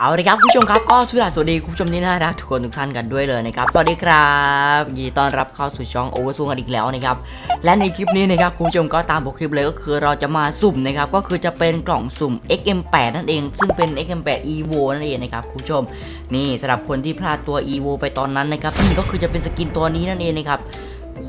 เอาเลยครับคุณผู้ชมครับก็สวัสดีคุณผู้ชมที่น่ารักทุกคนทุกท่านกันด้วยเลยนะครับสวัสดีครับยินดีต้อนรับเข้าสู่ช่องโอเวอร์ซูกันอีกแล้วนะครับและในคลิปนี้นะครับคุณผู้ชมก็ตามปกคลิปเลยก็คือเราจะมาสุ่มนะครับก็คือจะเป็นกล่องสุ่ม XM8 นั่นเอง ซึ่งเป็น XM8 Evo นั่นเองนะครับคุณผู้ชมนี่สำหรับคนที่พลาดตัว Evo ไปตอนนั้นนะครับนี่ก็คือจะเป็นสกินตัวนี้นั่นเองนะครับ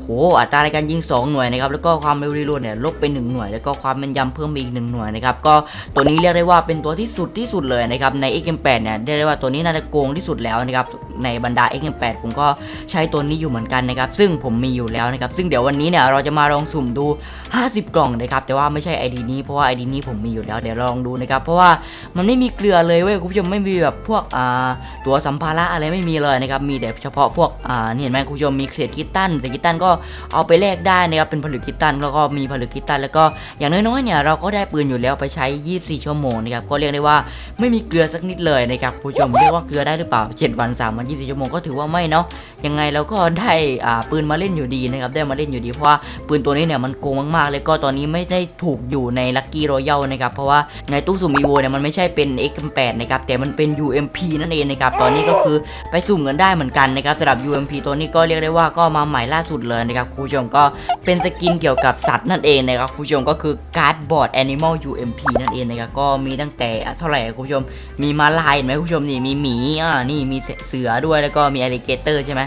หอัตราในการยิง 2 หน่วยนะครับแล้วก็ความเร็วรีโหลดเนี่ยลบไป 1 หน่วย แล้วก็ความแม่นยำเพิ่มไปอีก 1 หน่วยนะครับก็ตัวนี้เรียกได้ว่าเป็นตัวที่สุดที่สุดเลยนะครับใน XM8 เนี่ยเรียกได้ว่าตัวนี้น่าจะโกงที่สุดแล้วนะครับในบรรดา XM8 ผมก็ใช้ตัวนี้อยู่เหมือนกันนะครับซึ่งผมมีอยู่แล้วนะครับซึ่งเดี๋ยววันนี้เนี่ยเราจะมาลองสุ่มดู 50 กล่องนะครับแต่ว่าไม่ใช่ ID นี้เพราะว่า ID นี้ผมมีอยู่แล้วเดี๋ยวลองดูนะครับเพราะว่ามันไม่มีเกลือเลยเว้ยคุณผู้ชมไม่มีแบบพวกอ่าตัวสัมภาระอะไรไม่มีเลยนะครับมีแต่เฉพาะพวกอ่านี่เห็นไหมคุณผู้ชมมีเศษคิตตันแต่คิตตันก็เอาไปแลกได้นะครับเป็นผลึกคิตตันแล้วก็มีผลึกคิตตันแล้วก็อย่างน้อยๆเนี่ยเราก็ได้ปืนอยู่แล้วไปใช้ 24 ชั่วโมงนะครับก็เรียกได้ว่าไม่มีเกลือสักนิดเลยนะครับคุณผู้ชมเรียกว่าเกลือได้หรือเปล่า 7 วัน3วัน24 ชั่วโมงก็ถือว่าไม่เนาะยังไงเราก็ได้อ่าปืนมาเล่นอยู่ดีนะครับได้มาเล่นอยู่ดีเพราะว่าปืนตัวนี้เนี่ยมันโกงมากๆเลยก็ตอนนี้ไม่ได้ถูกอยู่ในลั c กี้รอยัลนะครับเพราะว่าในตู้สุ่มอีโวเนี่ยมันไม่ใช่เป็น X8 นะครับแต่มันเป็น UMP นั่นเองนะครับตอนนี้ก็คือไปสุ่มกันได้เหมือนกันนะครับสำหรับ UMP ตัวนี้ก็เรียกได้ว่าก็มาใหม่ล่าสุดเลยนะครับคุณผู้ชมก็เป็นสกินเกี่ยวกับสัตว์นั่นเองนะครับคุณผู้ชมก็คือการ์ดบอร์ด Animal UMP นั่นเองนะครับก็มีตั้งแต่เท่าไหร่คุณผู้ชมมีมาลายเห็นไหมคุณผู้ชมนี่มีหมีอ่านี่มีเสือด้วยแล้วก็มีอลิเกเตอร์ใช่ไหม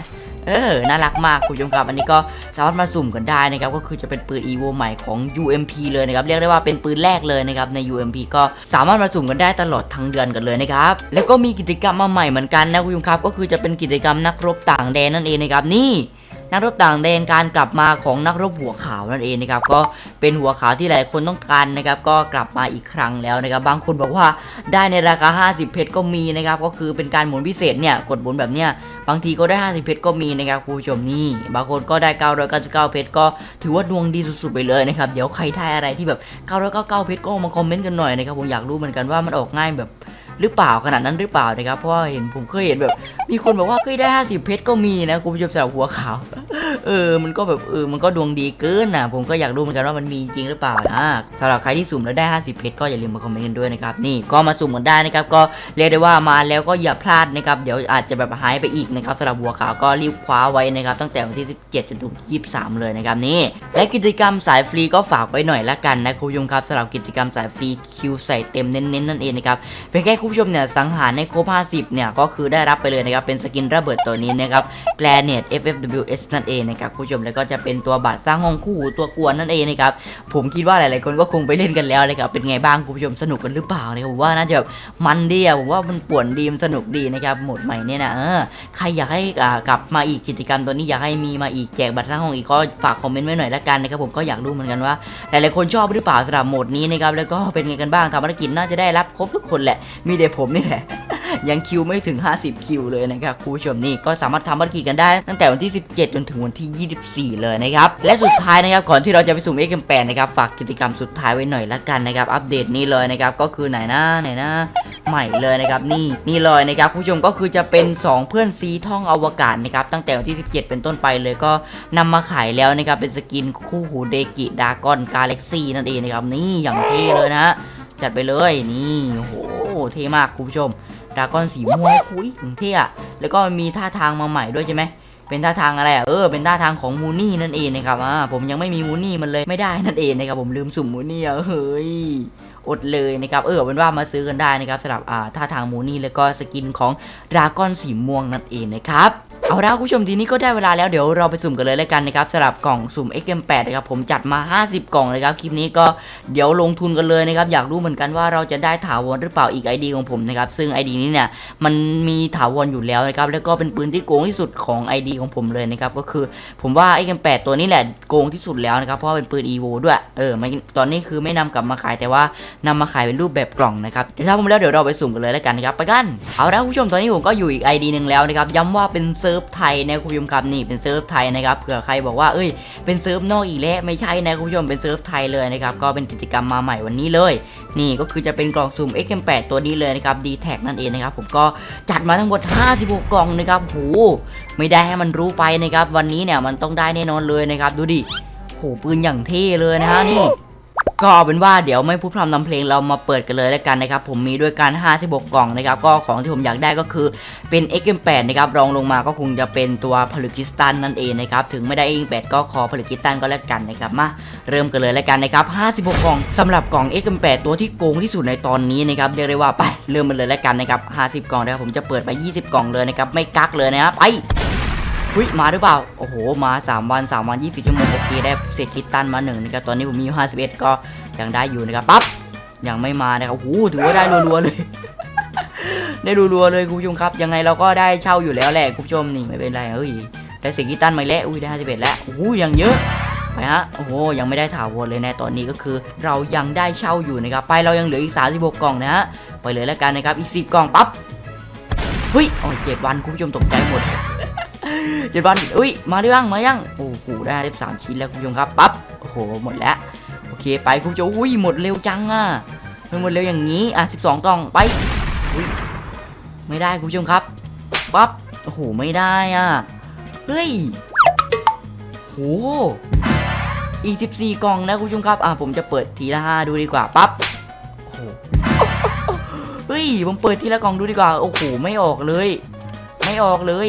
เออ น่ารักมากคุณผู้ชมครับ อันนี้ก็สามารถมาสุ่มกันได้นะครับ ก็คือจะเป็นปืน EVO ใหม่ของ UMP เลยนะครับ เรียกได้ว่าเป็นปืนแรกเลยนะครับ ใน UMP ก็สามารถมาสุ่มกันได้ตลอดทั้งเดือนกันเลยนะครับ แล้วก็มีกิจกรรมมาใหม่เหมือนกันนะคุณผู้ชมครับ ก็คือจะเป็นกิจกรรมนักรบต่างแดนนั่นเองนะครับ นี่ นักรบต่างแดนการกลับมาของนักรบหัวขาวนั่นเองนะครับก็เป็นหัวขาวที่หลายคนต้องการนะครับก็กลับมาอีกครั้งแล้วนะครับบางคนบอกว่าได้ในราคา 50 เพชรก็มีนะครับก็คือเป็นการหมุนพิเศษเนี่ยกดหมุนแบบเนี้ยบางทีก็ได้ 50 เพชรก็มีนะครับคุณผู้ชมนี่บางคนก็ได้ 999 เพชรก็ถือว่าดวงดีสุดๆไปเลยนะครับเดี๋ยวใครได้อะไรที่แบบ 999 เพชรก็มาคอมเมนต์กันหน่อยนะครับผมอยากรู้เหมือนกันว่ามันออกง่ายแบบหรือเปล่าขนาดนั้นหรือเปล่านะครับเพราะเห็นผมเคยเห็นแบบ มีคนบอกว่าเคยได้ 50 เพชรก็มีนะคุณผู้ชมสำหรับหัวขาว เออ มันก็แบบเออ มันก็ดวงดีเกินนะผมก็อยากรู้เหมือนกันว่ามันมีจริงหรือเปล่านะสำหรับใครที่สุ่มแล้วได้ 50เพชรก็อย่าลืมมาคอมเมนต์กันด้วยนะครับ นี่ก็มาสุ่มกันได้นะครับ ก็เรียกได้ว่ามาแล้วก็อย่าพลาดนะครับ เดี๋ยวอาจจะแบบหายไปอีกนะครับสำหรับหัวขาวก็รีบคว้าไว้นะครับ ตั้งแต่วันที่ 17 จนถึง 23 เลยนะครับนี่ และกิจกรรมสายฟรีก็ฝากไว้หน่อยละกันนะคุณผู้ชมครับสำหรับกิจกรรมสายฟรีคิวใส่เต็มเน้นๆนั่นเองนะครับเพียงแค่คุณผู้ชมเนี่ยสังหารในครบ50เนี่ยก็คือได้รับไปเลยนะครับเป็นสกินระเบิดตัวนี้นะครับ g l a n e t FFWS นั่นเองนะครับคุณผู้ชมแล้วก็จะเป็นตัวบัตรสร้างห้องคู่ตัวกวนนั่นเองนะครับผมคิดว่าหลายๆคนก็คงไปเล่นกันแล้วเลยครับเป็นไงบ้างคุณผู้ชมสนุกกันหรือเปล่านะครับผมว่าน่าจะมันดีอะผมว่ามันป่วนดีมสนุกดีนะครับโหมดใหม่เนี่ยนะเออใครอยากให้กลับมาอีกกิจกรรมตัวนี้อยากให้มีมาอีกแจกบัตรสร้างห้องอีกก็ฝากคอมเมนต์ไว้หน่อยละกันนะครับผมก็อยากรู้เหมือนกันว่าหลายๆคนชอบหรือเปล่าสำหรับโหมดนี้นะครับแล้วก็เป็นไงกันบ้างทำภารกิจน่าจะได้รับครบทุกคนแหละมีแต่ผมนี่แหละ ยังคิวไม่ถึง 50 คิวเลยนะครับคุณผู้ชมนี่ก็สามารถทำภารกิจกันได้ตั้งแต่วันที่ 17 จนถึงวันที่ 24 เลยนะครับ และสุดท้ายนะครับก่อนที่เราจะไปสุ่ม XM8 นะครับฝากกิจกรรมสุดท้ายไว้หน่อยละกันนะครับ อัปเดตนี้เลยนะครับก็คือไหนนะไหนนะใหม่เลยนะครับนี่นี่เลยนะครับคุณผู้ชมก็คือจะเป็น 2 เพื่อนซีท่องอวกาศนะครับตั้งแต่วันที่ 17 เป็นต้นไปเลยก็นำมาขายแล้วนะครับเป็นสกินคู่หูเดกิดากอนกาแล็กซี่นั่นเองนะครับนี่อย่างเท่เลยนะจัดไปเลยนี่โอ้โหเท่มากคุณผู้ชม ดาก้อนสีม่วงคุยถึงเท่อะแล้วก็มีท่าทางมาใหม่ด้วยใช่ไหมเป็นท่าทางอะไรอะเออเป็นท่าทางของมูนี่นั่นเองนะครับอ่าผมยังไม่มีมูนี่มันเลยไม่ได้นั่นเองนะครับผมลืมสุ่มมูนี่อะเฮ้ย อดเลยนะครับเออเป็นว่ามาซื้อกันได้นะครับสำหรับอ่าท่าทางมูนี่แล้วก็สกินของดราก้อนสีม่วงนั่นเองนะครับเอาละคุณผู้ชมทีนี้ก็ได้เวลาแล้วเดี๋ยวเราไปสุ่มกันเลยแล้วกันนะครับสำหรับกล่องสุ่ม XM8 นะครับผมจัดมา 50 กล่องเลยครับคลิปนี้ก็เดี๋ยวลงทุนกันเลยนะครับอยากรู้เหมือนกันว่าเราจะได้ถาวรหรือเปล่าอีก ID ของผมนะครับซึ่ง ID นี้เนี่ยมันมีถาวรอยู่แล้วนะครับแล้วก็เป็นปืนที่โกงที่สุดของ ID ของผมเลยนะครับก็คือผมว่า XM8 ตัวนี้แหละโกงที่สุดแล้วนะครับเพราะเป็นปืน EVO ด้วยเออตอนนี้คือไม่นำกลับมาขายแต่ว่านำมาขายเป็นรูปแบบกล่องนะครับเดี๋ยวถ้าผมแล้วเดี๋ยวเราไปสุ่มกันเลยแล้วกันนะครับไปกันเอาละคุณผู้ชมตอนนี้ผมก็อยู่อีก ID หนึ่งแล้วนะครับย้ำว่าเป็นเซิร์ฟไทยนะคุณผู้ชมครับนี่เป็นเซิร์ฟไทยนะครับเผื่อใครบอกว่าเอ้ยเป็นเซิร์ฟนอกอีกแล้วไม่ใช่นะคุณผู้ชมเป็นเซิร์ฟไทยเลยนะครับก็เป็นกิจกรรมมาใหม่วันนี้เลย นี่ก็คือจะเป็นกล่องสุ่ม XM8 ตัวนี้เลยนะครับ d t แทนั่นเองนะครับผมก็จัดมาทั้งหมด 56 กล่องนะครับโหไม่ได้ให้มันรู้ไปนะครับวันนี้เนี่ยมันต้องได้แน่นอนเลยนะครับดูดิโหปืนอย่างเท่เลยนะฮะนี่ ก็เอาเป็นว่าเดี๋ยวไม่พูดพร่ำนำเพลงเรามาเปิดกันเลยแล้วกันนะครับ ผมมีด้วยกัน 56 กล่องนะครับ ก็ของที่ผมอยากได้ก็คือเป็น XM8 นะครับ รองลงมาก็คงจะเป็นตัวพลกิสตันนั่นเองนะครับ ถึงไม่ได้ XM8 ก็ขอพลกิสตันก็แล้วกันนะครับ มาเริ่มกันเลยแล้วกันนะครับ 56 กล่องสำหรับกล่อง XM8 ตัวที่โกงที่สุดในตอนนี้นะครับเรียกได้ว่าไปเริ่มกันเลยแล้วกันนะครับ 50 กล่องนะครับผมจะเปิดไป 20 กล่องเลยนะครับ ไม่กักเลยนะครับไป หุ้ยมาหรือเปล่า โอ้โห มา 3 วัน 3 วัน 24 ชั่วโมงโอเคได้เศษคิตตันมาหนึ่งนะครับ ตอนนี้ผมมีอยู่51 ก็ยังได้อยู่นะครับ ปั๊บ ยังไม่มานะครับ โอ้โห ถือว่าได้รัวๆเลย ได้รัวๆเลยคุณผู้ชมครับ ยังไงเราก็ได้เช่าอยู่แล้วแหละคุณผู้ชมนี่ไม่เป็นไรเฮ้ย ได้เศษคิตตันมาแล้ว อุ้ยได้51แล้วโอ้โหยังเยอะไปฮะ โอ้โห ยังไม่ได้ถาวรเลยนะตอนนี้ก็คือ เรายังได้เช่าอยู่นะครับ ไปเรายังเหลืออีก 36 กล่องนะฮะ ไปเลยแล้วกันนะครับ อีก 10 กล่องปั๊บ เฮ้ยโอ้ยเจ็ดวันคุณผู้ชมตกใจหมด เจ็ดวันอุ้ยมาได้ยังมายังโอ้โหได้สิบสามชิ้นแล้วคุณผู้ชมครับปั๊บโอ้โหหมดแล้วโอเคไปคุณผู้ชมอุ้ยหมดเร็วจังอะไม่หมดเร็วอย่างนี้อะสิบสองกล่องไปอุ้ยไม่ได้คุณผู้ชมครับปั๊บโอ้โหไม่ได้อะเฮ้ยโหอีกสิบสี่กล่องนะคุณผู้ชมครับอะผมจะเปิดทีละห้าดูดีกว่าปั๊บโอ้โหเฮ้ยผมเปิดทีละกล่องดูดีกว่าโอ้โหไม่ออกเลย ไม่ออกเลย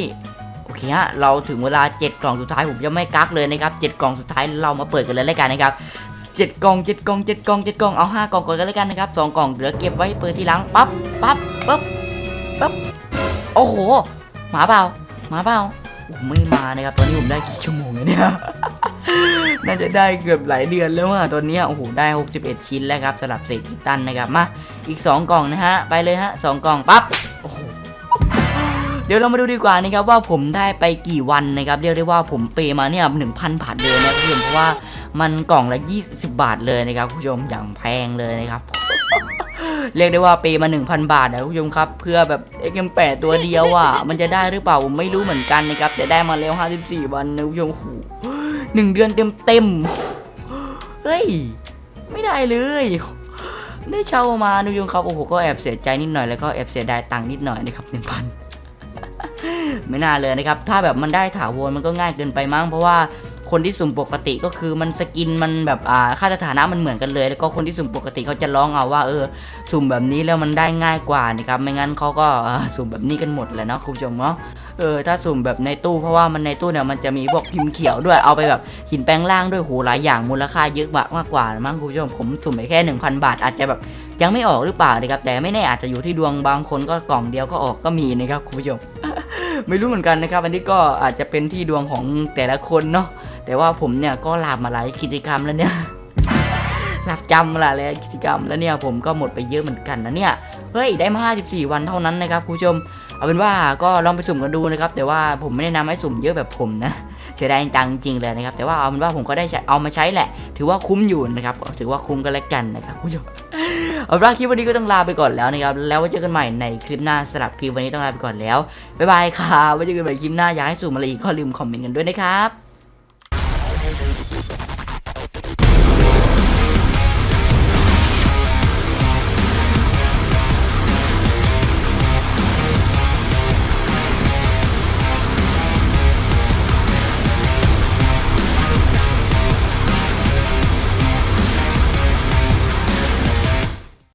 โอเคฮะเราถึงเวลา 7 กล่องสุดท้ายผมจะไม่กักเลยนะครับ7กล่องสุดท้ายเรามาเปิดกันเลยแล้วกันนะครับ7กล่อง7กล่อง7กล่อง7กล่องเอา5กล่องก่อนกันแล้วกันนะครับ2กล่องเหลือเก็บไว้เปิดทีหลังปั๊บปั๊บปั๊บปั๊บโอ้โหหมาเปล่าหมาเปล่าโอ้ไม่มานะครับตอนนี้ผมได้กี่ชั่วโมงเนี่ยน่าจะได้เกือบหลายเดือนแล้วอะตอนนี้โอ้โหได้ 61 ชิ้นแล้วครับสำหรับเศษกิตันนะครับมาอีก 2 กล่องนะฮะไปเลยฮะ2กล่องปั๊บโอ้โห ดี๋ยวเรามาดูดีกว่านะครับว่าผมได้ไปกี่วันนะครับเรียกได้ว่าผมเปย์มาเนี่ยหนึ่งพันบาทเลยนะคุณผู้ชมเพราะว่ามันกล่องละ 20 บาทเลยนะครับคุณผู้ชมอย่างแพงเลยนะครับเรียกได้ว่าเปย์มา 1,000 บาทนะคุณผู้ชมครับ เพื่อแบบ XM8 ตัวเดียวอะมันจะได้หรือเปล่าผมไม่รู้เหมือนกันนะครับแต่ได้มาแล้ว 54 วันนะคุณผู้ชมโอ้โหนึ่งเดือนเต็มเต็มเฮ้ย ไม่ได้เลยได้เช่ามาคุณผู้ชมครับโอ้โหก็แอบเสียใจนิดหน่อยแล้วก็แอบเสียดายตังค์นิดหน่อยนะครับหนึ่งพัน ไม่น่าเลยนะครับ ถ้าแบบมันได้ถาวรมันก็ง่ายเกินไปมั้งเพราะว่าคนที่สุ่มปกติก็คือมันสกินมันแบบอ่าค่าสถานะมันเหมือนกันเลย แล้วก็คนที่สุ่มปกติเขาจะร้องเอาว่าเออสุ่มแบบนี้แล้วมันได้ง่ายกว่านะครับไม่งั้นเขาก็สุ่มแบบนี้กันหมดแหละเนาะคุณผู้ชมเนาะเออถ้าสุ่มแบบในตู้เพราะว่ามันในตู้เนี่ยมันจะมีพวกพิมพ์เขียวด้วยเอาไปแบบหินแปลงล่างด้วยโหหลายอย่างมูลค่าเยอะมากมากกว่ามั้งคุณผู้ชมผมสุ่มไปแค่ 1,000 บาท อาจจะแบบยังไม่ออกหรือเปล่านะครับแต่ไม่แน่อาจจะอยู่ที่ดวงบางคนก็กล่องเดียวก็ออกก็มีนะครับคุณผู้ชม ไม่รู้เหมือนกันนะครับ อันนี้ก็อาจจะเป็นที่ดวงของแต่ละคนเนาะแต่ว่าผมเนี่ยก็ลาบมาหลายกิจกรรมแล้วเนี่ยลับจำมาหลยกิจกรรมแล้วเนี่ยผมก็หมดไปเยอะเหมือนกันนะเนี่ยเฮ้ยได้มา54 วันเท่านั้นนะครับคุณผู้ชม เอาเป็นว่าก็ลองไปสุ่มกันดูนะครับ แต่ว่าผมไม่แนะนำให้สุ่มเยอะแบบผมนะ เสียดายจังจริงเลยนะครับ แต่ว่าเอาเป็นว่าผมก็ได้ใช้เอามาใช้แหละ ถือว่าคุ้มอยู่นะครับ ถือว่าคุ้มกันแล้วกันนะครับคุณผู้ชมเอาละคลิปวันนี้ก็ต้องลาไปก่อนแล้วนะครับ แล้วไว้เจอกันใหม่ในคลิปหน้าสลับคลิปวันนี้ต้องลาไปก่อนแล้วบ๊ายบายครับไว้เจอกันใหม่คลิปหน้าอยากให้สุ่มอะไรอีกก็ลืมคอมเมนต์กันด้วยนะครับ